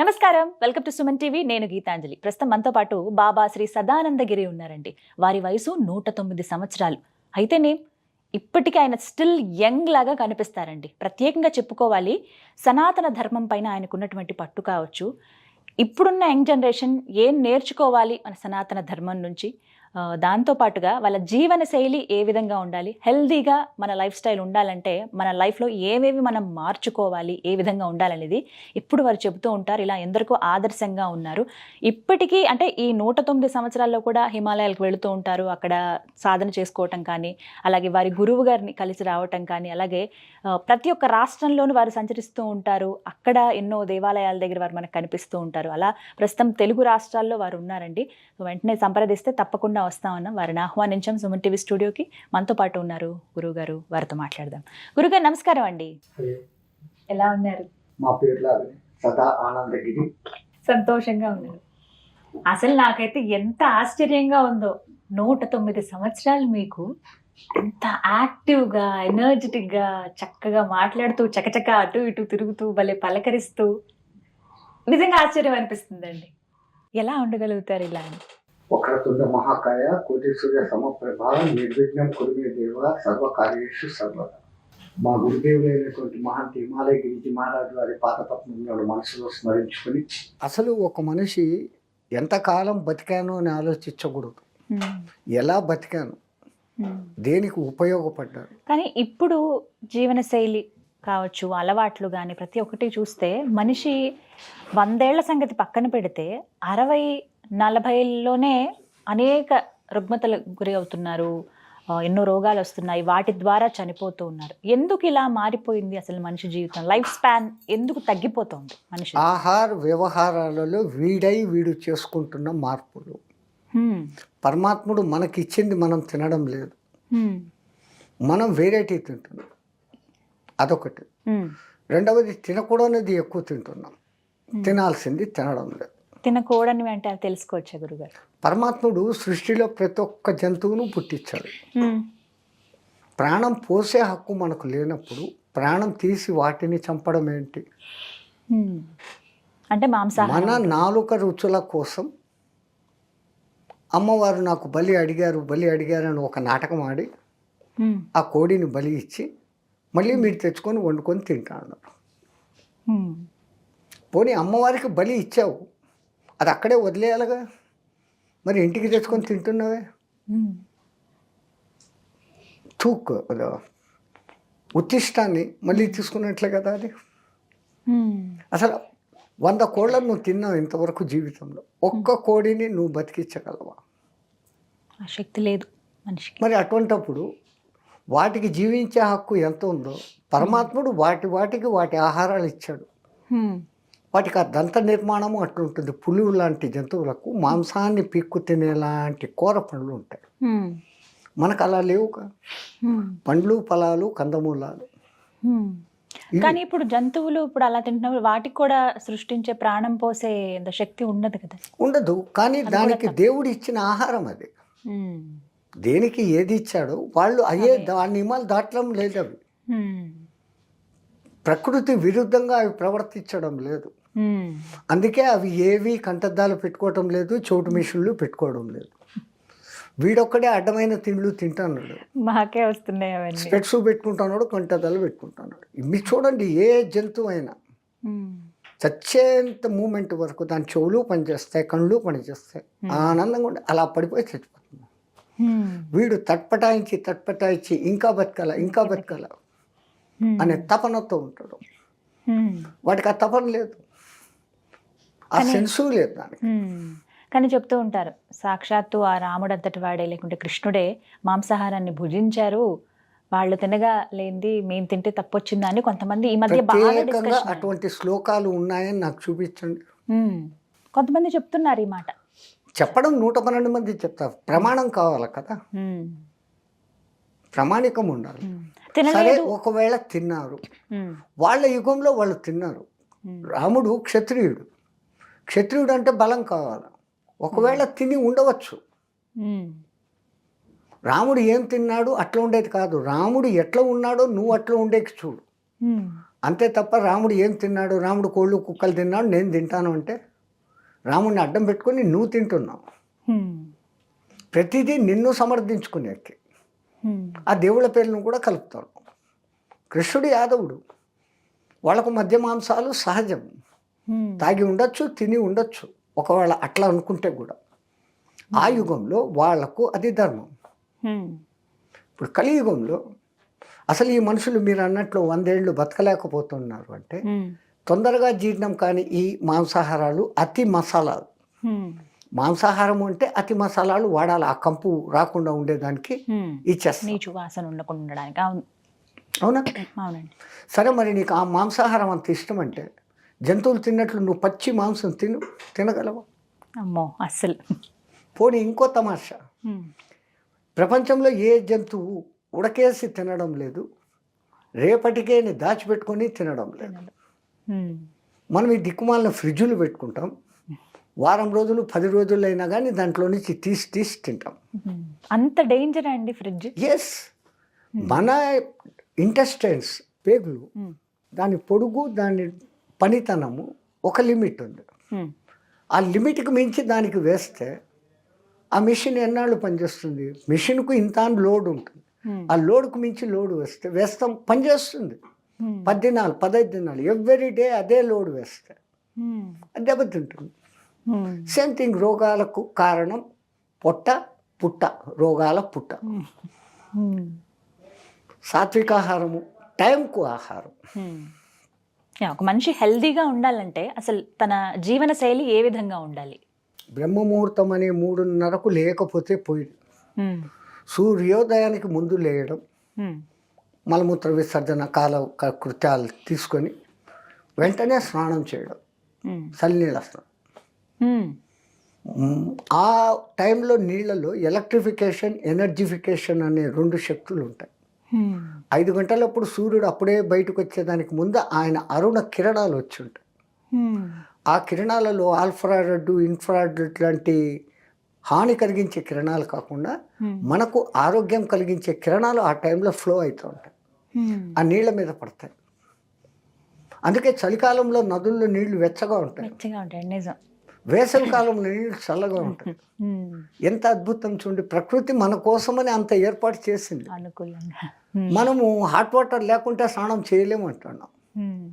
నమస్కారం. Welcome to Suman TV. నేను గీతాంజలి. ప్రస్తుతం మనతో పాటు బాబా శ్రీ సదానందగిరి ఉన్నారండి. వారి వయసు నూట తొమ్మిది సంవత్సరాలు. అయితేనే ఇప్పటికీ ఆయన స్టిల్ యంగ్ లాగా కనిపిస్తారండి. ప్రత్యేకంగా చెప్పుకోవాలి సనాతన ధర్మం పైన ఆయనకున్నటువంటి పట్టు కావచ్చు. ఇప్పుడున్న యంగ్ జనరేషన్ ఏం నేర్చుకోవాలి మన సనాతన ధర్మం నుంచి? దాంతోపాటుగా దాంతో పాటుగా వాళ్ళ జీవన శైలి ఏ విధంగా ఉండాలి? హెల్దీగా మన లైఫ్ స్టైల్ ఉండాలంటే మన లైఫ్లో ఏవేవి మనం మార్చుకోవాలి? ఏ విధంగా ఉండాలనేది ఇప్పుడు వారు చెబుతూ ఉంటారు. ఇలా ఎందరికో ఆదర్శంగా ఉన్నారు. ఇప్పటికీ అంటే ఈ నూట తొమ్మిది సంవత్సరాల్లో కూడా హిమాలయాలకు వెళుతూ ఉంటారు. అక్కడ సాధన చేసుకోవటం కానీ అలాగే వారి గురువు గారిని కలిసి రావటం కానీ అలాగే ప్రతి ఒక్క రాష్ట్రంలోనూ వారు సంచరిస్తూ ఉంటారు. అక్కడ ఎన్నో దేవాలయాల దగ్గర వారు మనకు కనిపిస్తూ ఉంటారు. అలా ప్రస్తుతం తెలుగు రాష్ట్రాల్లో వారు ఉన్నారండి. వెంటనే సంప్రదిస్తే తప్పకుండా వస్తామన్నాం వారిని ఆహ్వానించాం సుమన్ టీవీ స్టూడియోకి. మనతో పాటు ఉన్నారు గురువు గారు వారితో మాట్లాడదాం. గురుగారు నమస్కారం అండి. ఎలా ఉన్నారు? మా సదా ఆనందగిరి సంతోషంగా ఉన్నారు. అసలు నాకైతే ఎంత ఆశ్చర్యంగా ఉందో. నూట తొమ్మిది సంవత్సరాలు మీకు ఎంత యాక్టివ్గా ఎనర్జెటిక్గా చక్కగా మాట్లాడుతూ చకచక అటు ఇటు తిరుగుతూ భలే పలకరిస్తూ. నిజంగా ఆశ్చర్యం అనిపిస్తుందండి. ఎలా ఉండగలుగుతారు ఇలా వక్రతుండ మహాకాయ కోటి సూర్య సమప్రభ నిర్విఘ్నం కురుమే దేవ సర్వకార్యేషు సర్వదా. మా గురుదేవులైనటువంటి మహంతి హిమాలయ గిరిజి మహారాజు వారి పాతపత్నంలో మనసులో స్మరించుకొని అసలు ఒక మనిషి ఎంతకాలం బతికాను అని ఆలోచించకూడదు. ఎలా బతికాను? దేనికి ఉపయోగపడ్డాను? కానీ ఇప్పుడు జీవనశైలి కావచ్చు అలవాట్లు కానీ ప్రతి ఒక్కటి చూస్తే మనిషి వందేళ్ళ సంగతి పక్కన పెడితే అరవై నలభైలోనే అనేక రుగ్మతలకు గురి అవుతున్నారు. ఎన్నో రోగాలు వస్తున్నాయి. వాటి ద్వారా చనిపోతూ ఉన్నారు. ఎందుకు ఇలా మారిపోయింది అసలు మనిషి జీవితం? లైఫ్ స్పాన్ ఎందుకు తగ్గిపోతుంది మనిషి? ఆహార వ్యవహారాలలో వీడై వీడు చేసుకుంటున్న మార్పులు. పరమాత్ముడు మనకిచ్చింది మనం తినడం లేదు. మనం వేరేటి తింటున్నాం. అదొకటి. రెండవది తినకూడనిది ఎక్కువ తింటున్నాం. తినాల్సింది తినడం లేదు. తినకూడనివి అంటే అది తెలుసుకోవచ్చా గురుగారు? పరమాత్ముడు సృష్టిలో ప్రతి ఒక్క జంతువును పుట్టించాడు. ప్రాణం పోసే హక్కు మనకు లేనప్పుడు ప్రాణం తీసి వాటిని చంపడం ఏంటి. అంటే మన నాలుక రుచుల కోసం అమ్మవారు నాకు బలి అడిగారు బలి అడిగారు అని ఒక నాటకం ఆడి ఆ కోడిని బలి ఇచ్చి మళ్ళీ మీరు తెచ్చుకొని వండుకొని తింటాను. పోనీ అమ్మవారికి బలి ఇచ్చావు అది అక్కడే వదిలేయాలిగా మరి ఇంటికి తెచ్చుకొని తింటున్నావే. తూక్ ఉత్తిష్టాన్ని మళ్ళీ తీసుకున్నట్లే కదా అది. అసలు వంద కోళ్ళను నువ్వు తిన్నావు ఇంతవరకు జీవితంలో. ఒక్క కోడిని నువ్వు బతికించగలవా? శక్తి లేదు మనిషికి. మరి అటువంటప్పుడు వాటికి జీవించే హక్కు ఎంత ఉందో పరమాత్ముడు వాటి వాటికి వాటి ఆహారాలు ఇచ్చాడు. వాటికి ఆ దంత నిర్మాణము అట్లుంటుంది. పులువు లాంటి జంతువులకు మాంసాన్ని పీక్కు తినేలాంటి కూర పండ్లు ఉంటాయి. మనకు అలా హ్మ్. పండ్లు ఫలాలు కందమూలాలు. కానీ ఇప్పుడు జంతువులు ఇప్పుడు అలా తింటున్నప్పుడు వాటికి కూడా సృష్టించే ప్రాణం పోసే శక్తి ఉండదు కదా. ఉండదు. కానీ దానికి దేవుడు ఇచ్చిన ఆహారం అది. దేనికి ఏది ఇచ్చాడో వాళ్ళు అయ్యే దాని నియమాలు దాటడం లేదు అవి. ప్రకృతి విరుద్ధంగా అవి ప్రవర్తించడం లేదు. అందుకే అవి ఏవి కంటద్దాలు పెట్టుకోవటం లేదు చోటు మిషన్లు పెట్టుకోవడం లేదు. వీడొక్కడే అడ్డమైన తిండ్లు తింటున్నాడు. మాకే వస్తున్నాయి అవన్నీ. స్పెట్స్ పెట్టుకుంటున్నాడు కంటద్దాలు పెట్టుకుంటున్నాడు. ఇవి చూడండి ఏ జంతువు అయినా. చచ్చేంత మూమెంట్ వరకు దాని చెవులు పనిచేస్తాయి కళ్ళు పనిచేస్తాయి. ఆనందంగా ఉండి అలా పడిపోయి చచ్చిపోతుంది. వీడు తట్పటాయించి తట్పటాయించి ఇంకా బతకాల ఇంకా బతకాల. అనే తపనతో ఉంటాడు. వాడికి ఆ తపన లేదు. ఆ సెన్సు లేదు దానికి. కానీ చెప్తూ ఉంటారు సాక్షాత్తు ఆ రాముడు అంతటి వాడే లేకుంటే కృష్ణుడే మాంసాహారాన్ని భుజించారు వాళ్ళు తినగా లేనిది మేము తింటే తప్పొచ్చిందా అని కొంతమంది ఈ మధ్య బాగా అటువంటి శ్లోకాలు ఉన్నాయని నాకు చూపించండి. కొంతమంది చెప్తున్నారు ఈ మాట చెప్పడం నూట పన్నెండు మంది చెప్తారు ప్రమాణం కావాలి కదా. ప్రామాణికం ఉండాలి. సరే ఒకవేళ తిన్నారు. వాళ్ళ యుగంలో వాళ్ళు తిన్నారు. రాముడు క్షత్రియుడు క్షత్రియుడు అంటే బలం కావాలి. ఒకవేళ తిని ఉండవచ్చు. హ్మ్. రాముడు ఏం తిన్నాడు? అట్లా ఉండేది కాదు. రాముడు ఎట్లా ఉన్నాడో నువ్వు అట్లా ఉండేకి చూడు. హ్మ్. అంతే తప్ప రాముడు ఏం తిన్నాడు? రాముడు కోళ్ళు కుక్కలు తిన్నాడు నేను తింటాను అంటే? రాముడిని అడ్డం పెట్టుకొని నువ్వు తింటున్నావు. ప్రతిదీ నిన్ను సమర్థించుకునేకి. ఆ దేవుళ్ళ పేర్లను కూడా కలుపుతాడు కృష్ణుడు యాదవుడు. వాళ్ళకు మధ్య మాంసాలు సహజం. తాగి ఉండొచ్చు తిని ఉండొచ్చు. ఒకవేళ అట్లా అనుకుంటే కూడా. ఆ యుగంలో వాళ్ళకు అది ధర్మం. ఇప్పుడు కలియుగంలో అసలు ఈ మనుషులు మీరు అన్నట్లు వందేళ్ళు బతకలేకపోతున్నారు అంటే. తొందరగా జీర్ణం కాని ఈ మాంసాహారాలు అతి మసాలాలు. మాంసాహారం అంటే అతి మసాలాలు వాడాలి. ఆ కంపు రాకుండా ఉండేదానికి హ్మ్. ఇచ్చేస్తాం. నీచు వాసన ఉండకుండా ఉండడానికి. అవును. అవునా? అవునండి. సరే మరి నీకు ఆ మాంసాహారం అంత ఇష్టం అంటే జంతువులు తిన్నట్లు నువ్వు పచ్చి మాంసం తిను తినగలవా? అమ్మో అస్సలు. పోనీ ఇంకో తమాషా. ప్రపంచంలో ఏ జంతువు ఉడకేసి తినడం లేదు రేపటికే దాచిపెట్టుకొని తినడం లేదు. మనం ఈ దిక్కుమాలిన ఫ్రిడ్జులు పెట్టుకుంటాం. వారం రోజులు పది రోజులు అయినా కానీ దాంట్లో నుంచి తీసి తీసి తింటాం. అంత డేంజర్ అండి ఫ్రిడ్జ్? ఎస్ మన ఇంటెస్టైన్స్ పేగులు. దాని పొడుగు దాని పనితనము ఒక లిమిట్ ఉంది. ఆ లిమిట్కి మించి దానికి వేస్తే ఆ మిషన్ ఎన్నాళ్ళు పనిచేస్తుంది మిషన్కు ఇంత లోడ్ ఉంటుంది. ఆ లోడ్కు మించి లోడ్ వేస్తే వేస్తాం పనిచేస్తుంది హ్మ్. పది దినాలు పదహైదు దినాలు ఎవ్రీ డే అదే లోడ్ వేస్తే. అది దెబ్బతింటుంది. సేమ్ థింగ్ రోగాలకు కారణం పొట్ట పుట్ట రోగాల పుట్ట. హ్మ్. సాత్వికాహారము టైంకు ఆహారం ఒక మనిషి హెల్దీగా ఉండాలంటే అసలు తన జీవన శైలి ఏ విధంగా ఉండాలి బ్రహ్మముహూర్తం అనే మూడున్నరకు లేకపోతే హ్మ్. సూర్యోదయానికి ముందు లేయడం. మలమూత్ర విసర్జన కాల కృత్యాలు తీసుకొని వెంటనే స్నానం చేయడం హ్మ్. చల్లనీళ్ళ స్నానం ఆ టైంలో నీళ్ళలో ఎలక్ట్రిఫికేషన్ ఎనర్జిఫికేషన్ అనే రెండు శక్తులు ఉంటాయి. ఐదు గంటలప్పుడు సూర్యుడు అప్పుడే బయటకు వచ్చేదానికి ముందు ఆయన అరుణ కిరణాలు వచ్చి ఉంటాయి హ్మ్. ఆ కిరణాలలో ఆల్ఫ్రారెడ్ ఇన్ఫ్రారెడ్ లాంటి హాని కలిగించే కిరణాలు కాకుండా హ్మ్. మనకు ఆరోగ్యం కలిగించే కిరణాలు ఆ టైంలో ఫ్లో అవుతూ ఉంటాయి. ఆ నీళ్ళ మీద పడతాయి. అందుకే చలికాలంలో నదుల్లో నీళ్ళు వెచ్చగా ఉంటాయి. మెచ్చగా ఉంటాయి. నిజం. వేసవి కాలంలో నీళ్ళు చల్లగా ఉంటాయి హ్మ్. ఎంత అద్భుతం చూడండి ప్రకృతి మన కోసమని అంత ఏర్పాటు చేసింది. మనము హాట్ వాటర్ లేకుంటే స్నానం చేయలేము అంటున్నాం హ్మ్.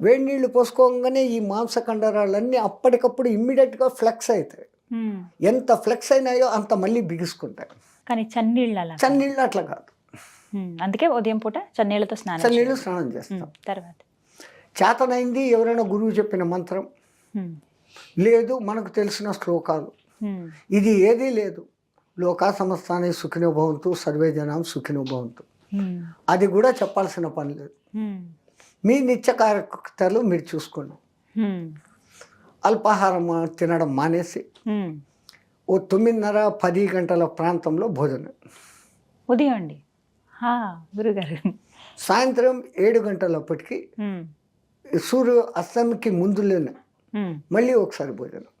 వేడి నీళ్ళు పోసుకోగానే ఈ మాంస కండరాలన్నీ అప్పటికప్పుడు ఇమ్మీడియట్గా ఫ్లెక్స్ అవుతాయి హ్మ్. ఎంత ఫ్లెక్స్ అయినాయో అంత మళ్ళీ బిగుసుకుంటాయి కానీ చన్నీళ్ళు అలా చన్నీళ్ళు అట్లా కాదు హ్మ్. అందుకే ఉదయం పూట చన్నీళ్ళతో స్నానం చన్నీళ్ళు. స్నానం చేస్తాం. తర్వాత చేతనైంది ఎవరైనా గురువు చెప్పిన మంత్రం. లేదు మనకు తెలిసిన శ్లోకాలు. ఇది ఏదీ లేదు లోకా సమస్తాన్ని సుఖినో భవంతు సర్వే జనం సుఖినో భవంతు. అది కూడా చెప్పాల్సిన పని లేదు. మీ నిత్య కార్యకర్తలు మీరు చూసుకోండి. అల్పాహారం తినడం మానేసి. ఓ తొమ్మిదిన్నర పది గంటల ప్రాంతంలో భోజనం ఉదయం అండి గురుగారు సాయంత్రం ఏడు గంటలప్పటికి. సూర్య అస్తమికి ముందులోనే హ్మ్. మళ్ళీ ఒకసారి భోజనం.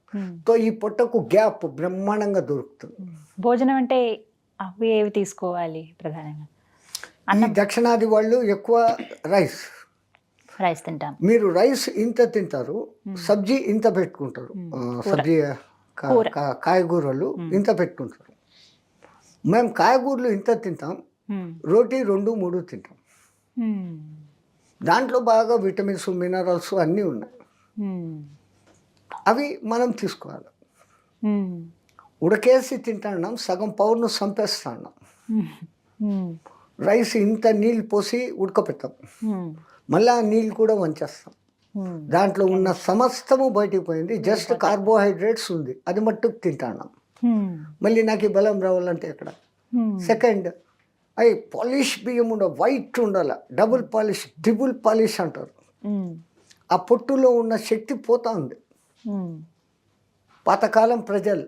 తో ఈ పొట్టకు గ్యాప్ బ్రహ్మాండంగా దొరుకుతుంది. భోజనం అంటే అవి ఏవి తీసుకోవాలి ప్రధానంగా? ఈ దక్షిణాది వాళ్ళు ఎక్కువ రైస్. రైస్ తింటాం. మీరు రైస్ ఇంత తింటారు సబ్జీ ఇంత పెట్టుకుంటారు. సబ్జీ కాయగూరలు ఇంత పెట్టుకుంటారు. మేము కాయగూరలు ఇంత తింటాం. రోటీ రెండు మూడు తింటాం. దాంట్లో బాగా విటమిన్స్ మినరల్స్ అన్నీ ఉన్నాయి. అవి మనం తీసుకోవాలి. ఉడకేసి తింటున్నాం సగం పౌరును చంపేస్తున్నాం. రైస్ ఇంత నీళ్ళు పోసి ఉడకపెట్టాం. మళ్ళీ ఆ నీళ్ళు కూడా వంచేస్తాం. దాంట్లో ఉన్న సమస్తము బయటికి పోయింది జస్ట్ కార్బోహైడ్రేట్స్ ఉంది అది మట్టుకు తింటున్నాం. మళ్ళీ నాకు ఈ బలం రావాలంటే ఎక్కడ. సెకండ్ అవి పాలిష్ బియ్యం ఉండ వైట్ ఉండాల డబుల్ పాలిష్ ట్రిపుల్ పాలిష్ అంటారు. ఆ పొట్టులో ఉన్న శక్తి పోతా ఉంది. పాతకాలం ప్రజలు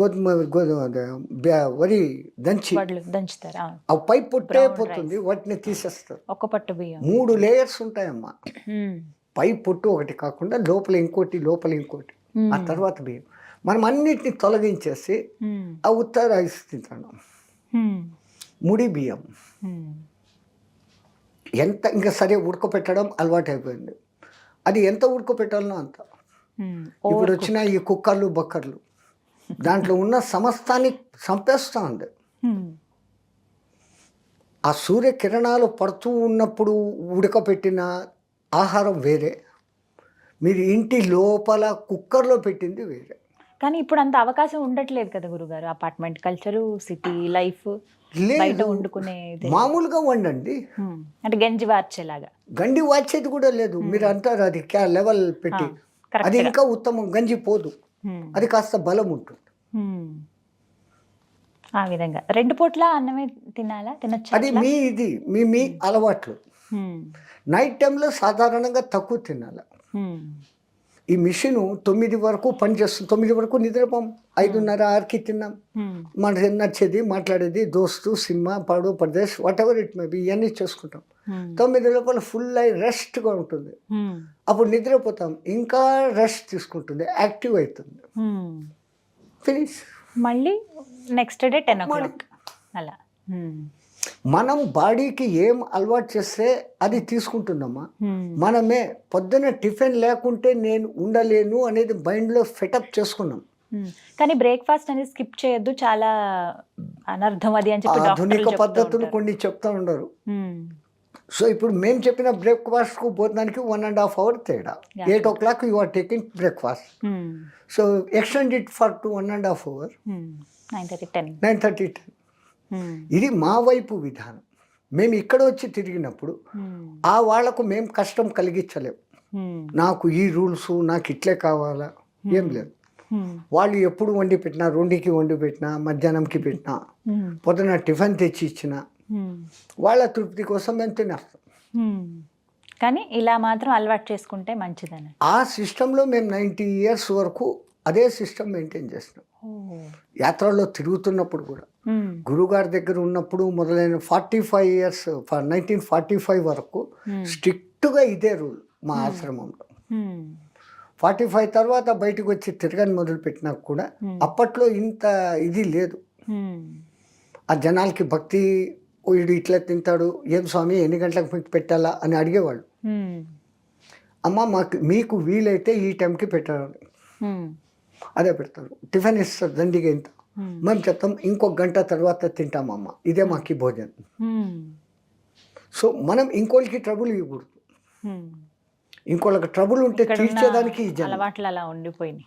గోధుమ వరి దంచి దంచుతారు ఆ పై పొట్టే పోతుంది వాటిని తీసేస్తారు ఒక్క పట్టు బియ్యం మూడు లేయర్స్ ఉంటాయమ్మా. పై పొట్టు ఒకటి కాకుండా లోపల ఇంకోటి లోపల ఇంకోటి. ఆ తర్వాత బియ్యం మనం అన్నిటిని తొలగించేసి. ఆ ఉత్తర రైస్ తింటాను. ముడి బియ్యం. ఎంత ఇంకా సరే ఉడకపెట్టడం అలవాటు అయిపోయింది అది ఎంత ఉడకపెట్టాలనో అంత. ఇప్పుడు. వచ్చిన ఈ కుక్కర్లు బక్కర్లు. దాంట్లో ఉన్న సమస్తాన్ని చంపేస్తూ ఉంది. ఆ సూర్య కిరణాలు పడుతూ ఉన్నప్పుడు ఉడకపెట్టిన ఆహారం వేరే. మీరు ఇంటి లోపల కుక్కర్లో పెట్టింది వేరే. కానీ ఇప్పుడు అంత అవకాశం ఉండట్లేదు కదా గురుగారు. అపార్ట్మెంట్ కల్చరు సిటీ లైఫ్ బయట వండుకునే మామూలుగా వండండి. అంటే గంజి వార్చేలాగా. గండి వాచేది కూడా లేదు. మీరు అంటారు అది క్యా లెవెల్ పెట్టి. అది ఇంకా ఉత్తమం. గంజి పోదు. అది కాస్త బలం ఉంటుంది. ఆ విధంగా. రెండు పూట్ల అన్నమే తినాలా? తినచ్చా అది మీ ఇది. మీ మీ అలవాట్లు. నైట్ టైంలో సాధారణంగా తక్కువ తినాలి? ఈ మిషన్ తొమ్మిది వరకు పని చేస్తుంది తొమ్మిది వరకు నిద్రపోం. ఐదున్నర ఆరుకి తిన్నాం. మనకి నచ్చేది మాట్లాడేది దోస్తు సినిమా పాడు ప్రదేశ్ whatever it may be ఇవన్నీ చేసుకుంటాం తొమ్మిది లోపల ఫుల్ అయి రెస్ట్గా ఉంటుంది. అప్పుడు నిద్రపోతాం. ఇంకా రెస్ట్ తీసుకుంటుంది. యాక్టివ్ అవుతుంది. ఫినిష్ మళ్ళీ next day ten o'clock అలా. మనం బాడీకి ఏం అలవాటు చేస్తే అది తీసుకుంటుందమ్మా మ్మ్. మనమే పొద్దున టిఫిన్ లేకుంటే నేను ఉండలేను అనేది మైండ్లో ఫెటప్ చేసుకున్నాం. కానీ బ్రేక్ఫాస్ట్ అనేది స్కిప్ చేయొద్దు చాలా అనర్థం అది అని చెప్పి ఆధునిక పద్ధతులు. కొన్ని చెప్తా ఉండరు. సో ఇప్పుడు మేము చెప్పిన బ్రేక్ఫాస్ట్కు భోజనానికి వన్ అండ్ హాఫ్ అవర్ తేడా. Eight o'clock you are taking breakfast. So extend it for to one and half hour. Nine thirty ten nine thirty ten. ఇది మా వైపు విధానం మేము ఇక్కడ వచ్చి తిరిగినప్పుడు మ్మ్. ఆ వాళ్ళకు మేము కష్టం కలిగించలేం మ్మ్. నాకు ఈ రూల్స్ నాకు ఇట్లే కావాలా ఏం లేదు. వాళ్ళు ఎప్పుడు వండి పెట్టినా రెండుకి వండి పెట్టినా మధ్యాహ్నంకి పెట్టినా. పొద్దున టిఫిన్ తెచ్చి ఇచ్చిన. వాళ్ళ తృప్తి కోసం మేము తినేస్తాం. కానీ ఇలా మాత్రం అలవాటు చేసుకుంటే మంచిదని ఆ సిస్టంలో మేము నైంటీ ఇయర్స్ వరకు అదే సిస్టమ్ మెయింటైన్ చేసినాం యాత్రలో తిరుగుతున్నప్పుడు కూడా. గురుగారి దగ్గర ఉన్నప్పుడు మొదలైన forty five years nineteen forty five వరకు. స్ట్రిక్ట్గా ఇదే రూల్ మా ఆశ్రమంలో. ఫార్టీ ఫైవ్ తర్వాత బయటకు వచ్చి తిరగని మొదలు పెట్టినా కూడా. అప్పట్లో ఇంత ఇది లేదు. ఆ జనాలకి భక్తి "ఓ, వీడు ఇట్లా తింటాడు ఏం స్వామి ఎన్ని గంటలకు మీకు పెట్టాలా అని అడిగేవాళ్ళు మ్మ్. అమ్మ మాకు మీకు వీలైతే ఈ టైంకి పెట్టాలని. అదే పెడతారు టిఫిన్ ఇస్తారు దండిగా ఇంత మ్మ్. చెప్తాం ఇంకొక గంట తర్వాత తింటామమ్మ ఇదే మాకు భోజనం. సో మనం ఇంకోళ్ళకి ట్రబుల్ ఇవ్వకూడదు. ఇంకోళ్ళకి ట్రబుల్ ఉంటే తీర్చేదానికి అలవాట్లు అలా ఉండిపోయినాయి.